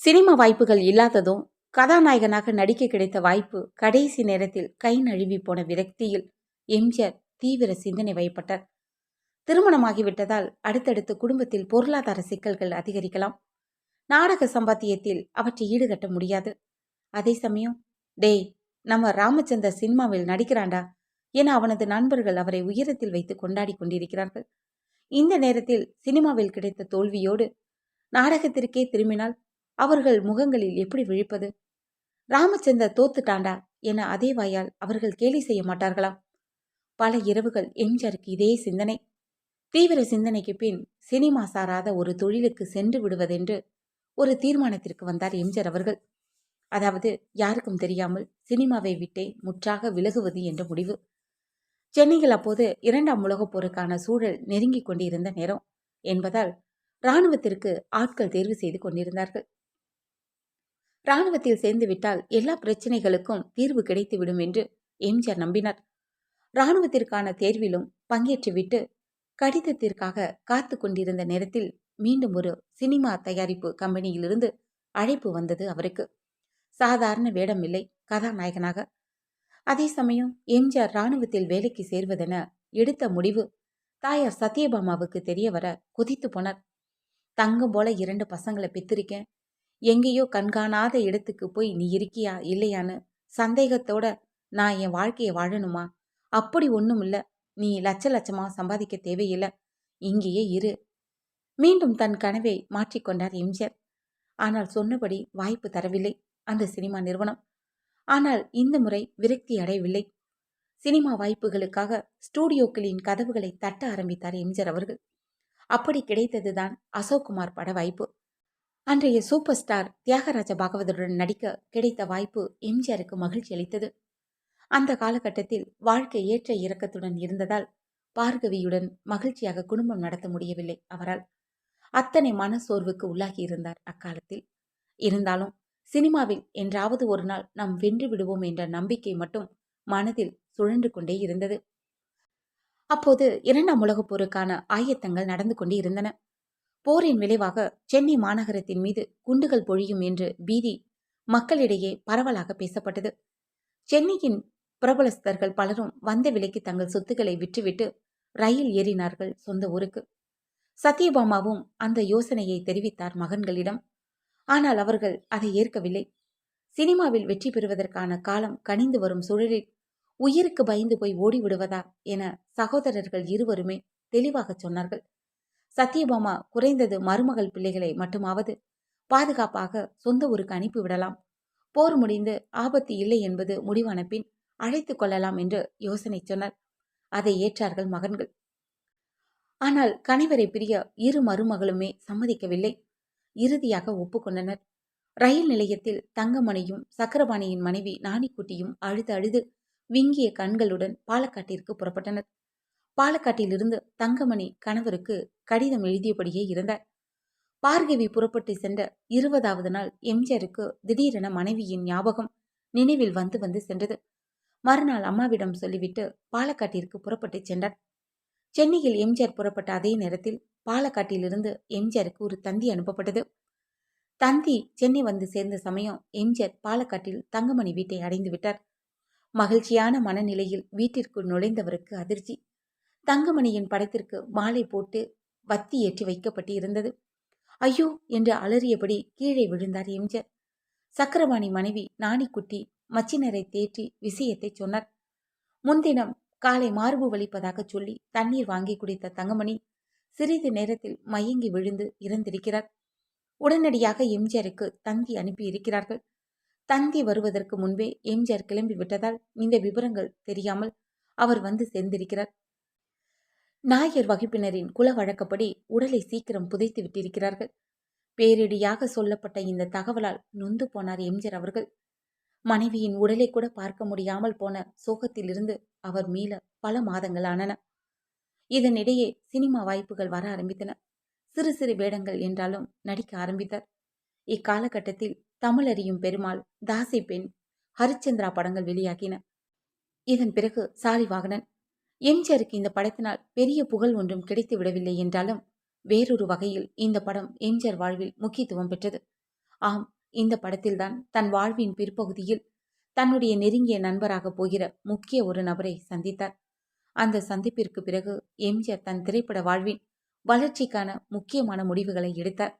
Cinema வாய்ப்புகள் இல்லாததும் கதாநாயகனாக நடிக்க கிடைத்த வாய்ப்பு கடைசி நேரத்தில் கை நழுவி போன விரக்தியில் எம்ஜிஆர் தீவிர சிந்தனை வயப்பட்டார். திருமணமாகிவிட்டதால் அடுத்தடுத்து குடும்பத்தில் பொருளாதார சிக்கல்கள் அதிகரிக்கலாம். நாடக சம்பாத்தியத்தில் அவற்றை ஈடுகட்ட முடியாது. அதே சமயம் டேய் நம்ம ராமச்சந்தர் சினிமாவில் நடிக்கிறாண்டா என அவனது நண்பர்கள் அவரை உயரத்தில் வைத்து கொண்டாடி கொண்டிருக்கிறார்கள். இந்த நேரத்தில் சினிமாவில் கிடைத்த தோல்வியோடு நாடகத்திற்கே திரும்பினால் அவர்கள் முகங்களில் எப்படி விழிப்பது? ராமச்சந்தர் தோத்துட்டாண்டா என அதே வாயால் அவர்கள் கேலி செய்ய மாட்டார்களாம் பல இரவுகள் எம்ஜருக்கு இதே சிந்தனை. தீவிர சிந்தனைக்கு பின் சினிமா சாராத ஒரு தொழிலுக்கு சென்று விடுவதென்று ஒரு தீர்மானத்திற்கு வந்தார் எம்ஜர் அவர்கள். அதாவது யாருக்கும் தெரியாமல் சினிமாவை விட்டே முற்றாக விலகுவது என்ற முடிவு. சென்னையில் அப்போது இரண்டாம் உலகப் போருக்கான சூழல் நெருங்கிக் கொண்டிருந்த நேரம் என்பதால் இராணுவத்திற்கு ஆட்கள் தேர்வு செய்து கொண்டிருந்தார்கள். இராணுவத்தில் சேர்ந்துவிட்டால் எல்லா பிரச்சனைகளுக்கும் தீர்வு கிடைத்துவிடும் என்று எம்ஜிஆர் நம்பினார். இராணுவத்திற்கான தேர்விலும் பங்கேற்றுவிட்டு கடிதத்திற்காக காத்து கொண்டிருந்த நேரத்தில் மீண்டும் ஒரு சினிமா தயாரிப்பு கம்பெனியிலிருந்து அழைப்பு வந்தது அவருக்கு. சாதாரண வேடம் இல்லை கதாநாயகனாக. அதே சமயம் எம்ஜிஆர் இராணுவத்தில் வேலைக்கு சேர்வதென எடுத்த முடிவு தாயார் சத்யபாமாவுக்கு தெரிய வர கொதித்து போனார். தங்கம் போல இரண்டு பசங்களை பெத்திருக்கேன் எங்கேயோ கண்காணாத இடத்துக்கு போய் நீ இருக்கியா இல்லையான்னு சந்தேகத்தோட நான் என் வாழ்க்கையை வாழணுமா? அப்படி ஒன்றும் இல்லை. நீ லட்ச லட்சமாக சம்பாதிக்க தேவையில்லை. இங்கேயே இரு. மீண்டும் தன் கனவை மாற்றிக்கொண்டார் எம்ஜிஆர். ஆனால் சொன்னபடி வாய்ப்பு தரவில்லை. அந்த சினிமா நிறுவனம். ஆனால் இந்த முறை விரக்தி அடையவில்லை. சினிமா வாய்ப்புகளுக்காக ஸ்டூடியோக்களின் கதவுகளை தட்ட ஆரம்பித்தார் எம்ஜிஆர் அவர்கள். அப்படி கிடைத்ததுதான் அசோக்குமார் பட வாய்ப்பு. அன்றைய சூப்பர் ஸ்டார் தியாகராஜ பாகவதருடன் நடிக்க கிடைத்த வாய்ப்பு எம்ஜிஆருக்கு மகிழ்ச்சி அளித்தது. அந்த காலகட்டத்தில் வாழ்க்கை ஏற்ற இறக்கத்துடன் இருந்ததால் பார்கவியுடன் மகிழ்ச்சியாக குடும்பம் நடத்த முடியவில்லை அவரால். அத்தனை மனசோர்வுக்கு உள்ளாகி இருந்தார் அக்காலத்தில். இருந்தாலும் சினிமாவில் என்றாவது ஒரு நாள் நாம் வென்று விடுவோம் என்ற நம்பிக்கை மட்டும் மனதில் சுழன்று கொண்டே இருந்தது. அப்போது இரண்டாம் உலகப் போருக்கான ஆயத்தங்கள் நடந்து கொண்டே இருந்தன. போரின் விளைவாக சென்னை மாநகரத்தின் மீது குண்டுகள் பொழியும் என்று பீதி மக்களிடையே பரவலாக பேசப்பட்டது. சென்னையின் பிரபலஸ்தர்கள் பலரும் வந்த விலைக்கு தங்கள் சொத்துக்களை விற்றுவிட்டு ரயில் ஏறினார்கள் சொந்த ஊருக்கு. சத்யபாமாவும் அந்த யோசனையை தெரிவித்தார் மகன்களிடம். ஆனால் அவர்கள் அதை ஏற்கவில்லை. சினிமாவில் வெற்றி பெறுவதற்கான காலம் கனிந்து வரும் சூழலில் உயிருக்கு பயந்து போய் ஓடிவிடுவதா என சகோதரர்கள் இருவருமே தெளிவாக சொன்னார்கள். சத்யபாமா குறைந்தது மருமகள் பிள்ளைகளை மட்டுமாவது பாதுகாப்பாக சொந்த ஊருக்கு அனுப்பிவிடலாம் போர் முடிந்து ஆபத்து இல்லை என்பது முடிவான பின் அழைத்து கொள்ளலாம் என்று யோசனை சொன்னார். அதை ஏற்றார்கள் மகன்கள். ஆனால் கணவரை பிரிய இரு மருமகளுமே சம்மதிக்கவில்லை. இறுதியாக ஒப்புக்கொண்டனர். ரயில் நிலையத்தில் தங்கமணியும் சக்கரபாணியின் மனைவி நாணிக்குட்டியும் அழுது அழுது விங்கிய கண்களுடன் பாலக்காட்டிற்கு புறப்பட்டனர். பாலக்காட்டிலிருந்து தங்கமணி கணவருக்கு கடிதம் எழுதியபடியே இருந்தார். பார்கவி புறப்பட்டு சென்ற இருபதாவது நாள் எம்ஜிஆருக்கு திடீரென மனைவியின் ஞாபகம் நினைவில் வந்து வந்து சென்றது. மறுநாள் அம்மாவிடம் சொல்லிவிட்டு பாலக்காட்டிற்கு புறப்பட்டு சென்றார். சென்னையில் எம்ஜிஆர் புறப்பட்ட அதே நேரத்தில் பாலக்காட்டிலிருந்து எம்ஜிஆருக்கு ஒரு தந்தி அனுப்பப்பட்டது. தந்தி சென்னை வந்து சேர்ந்த சமயம் எம்ஜிஆர் பாலக்காட்டில் தங்கமணி வீட்டை அடைந்து விட்டார். மகிழ்ச்சியான மனநிலையில் வீட்டிற்குள் நுழைந்தவருக்கு அதிர்ச்சி. தங்கமணியின் படத்திற்கு மாலை போட்டு வத்தி ஏற்றி வைக்கப்பட்டு இருந்தது. ஐயோ என்று அலறியபடி கீழே விழுந்தார் எம்ஜிஆர். சக்கரவாணி மனைவி நாணிக்குட்டி மச்சினரை தேற்றி விஷயத்தை சொன்னார். முன்தினம் காலை மார்பு வலிப்பதாக சொல்லி தண்ணீர் வாங்கி குடித்த தங்கமணி சிறிது நேரத்தில் மயங்கி விழுந்து இறந்திருக்கிறார். உடனடியாக எம்ஜிஆருக்கு தந்தி அனுப்பி இருக்கிறார்கள் தந்தி வருவதற்கு முன்பே எம்ஜிஆர் கிளம்பி விட்டதால் இந்த விவரங்கள் தெரியாமல் அவர் வந்து சேர்ந்திருக்கிறார். நாயர் வகுப்பினரின் குல வழக்கப்படி உடலை சீக்கிரம் புதைத்து விட்டிருக்கிறார்கள். பேரிடியாக சொல்லப்பட்ட இந்த தகவலால் நொந்து போனார் எம்ஜிஆர் அவர்கள். மனைவியின் உடலை கூட பார்க்க முடியாமல் போன சோகத்திலிருந்து அவர் மீள பல மாதங்கள் ஆனன. இதனிடையே சினிமா வாய்ப்புகள் வர ஆரம்பித்தன. சிறு சிறு வேடங்கள் என்றாலும் நடிக்க ஆரம்பித்தார். இக்காலகட்டத்தில் தமிழறியும் பெருமாள் தாசி பெண் ஹரிச்சந்திரா படங்கள் வெளியாகின. இதன் பிறகு சாலிவாகனன் எம்ஜிஆருக்கு இந்த படத்தினால் பெரிய புகழ் ஒன்றும் கிடைத்து விடவில்லை என்றாலும் வேறொரு வகையில் இந்த படம் எம்ஜிஆர் வாழ்வில் முக்கியத்துவம் பெற்றது. ஆம் இந்த படத்தில்தான் தன் வாழ்வின் பிற்பகுதியில் தன்னுடைய நெருங்கிய நண்பராக போகிற முக்கிய ஒரு நபரை சந்தித்தார். அந்த சந்திப்பிற்கு பிறகு எம்ஜிஆர் தன் திரைப்பட வாழ்வின் வளர்ச்சிக்கான முக்கியமான முடிவுகளை எடுத்தார்.